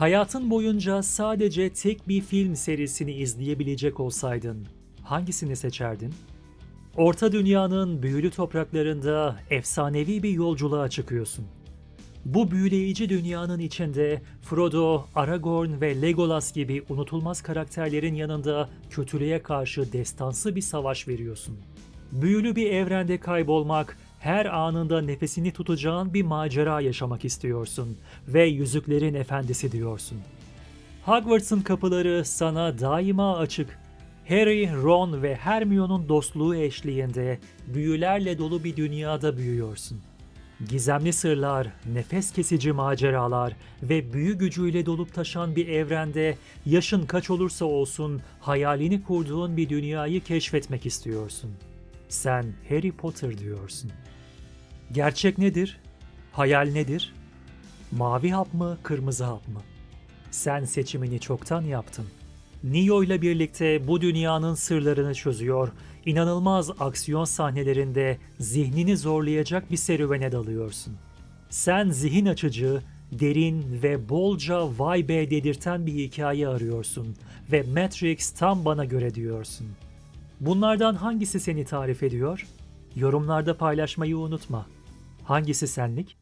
Hayatın boyunca sadece tek bir film serisini izleyebilecek olsaydın hangisini seçerdin? Orta Dünya'nın büyülü topraklarında efsanevi bir yolculuğa çıkıyorsun. Bu büyüleyici dünyanın içinde Frodo, Aragorn ve Legolas gibi unutulmaz karakterlerin yanında kötülüğe karşı destansı bir savaş veriyorsun. Büyülü bir evrende kaybolmak, her anında nefesini tutacağın bir macera yaşamak istiyorsun ve Yüzüklerin Efendisi diyorsun. Hogwarts'ın kapıları sana daima açık. Harry, Ron ve Hermione'un dostluğu eşliğinde büyülerle dolu bir dünyada büyüyorsun. Gizemli sırlar, nefes kesici maceralar ve büyü gücüyle dolup taşan bir evrende yaşın kaç olursa olsun hayalini kurduğun bir dünyayı keşfetmek istiyorsun. Sen Harry Potter diyorsun. Gerçek nedir? Hayal nedir? Mavi hap mı, kırmızı hap mı? Sen seçimini çoktan yaptın. Neo ile birlikte bu dünyanın sırlarını çözüyor, inanılmaz aksiyon sahnelerinde zihnini zorlayacak bir serüvene dalıyorsun. Sen zihin açıcı, derin ve bolca vay be dedirten bir hikaye arıyorsun ve Matrix tam bana göre diyorsun. Bunlardan hangisi seni tarif ediyor? Yorumlarda paylaşmayı unutma. Hangisi senlik?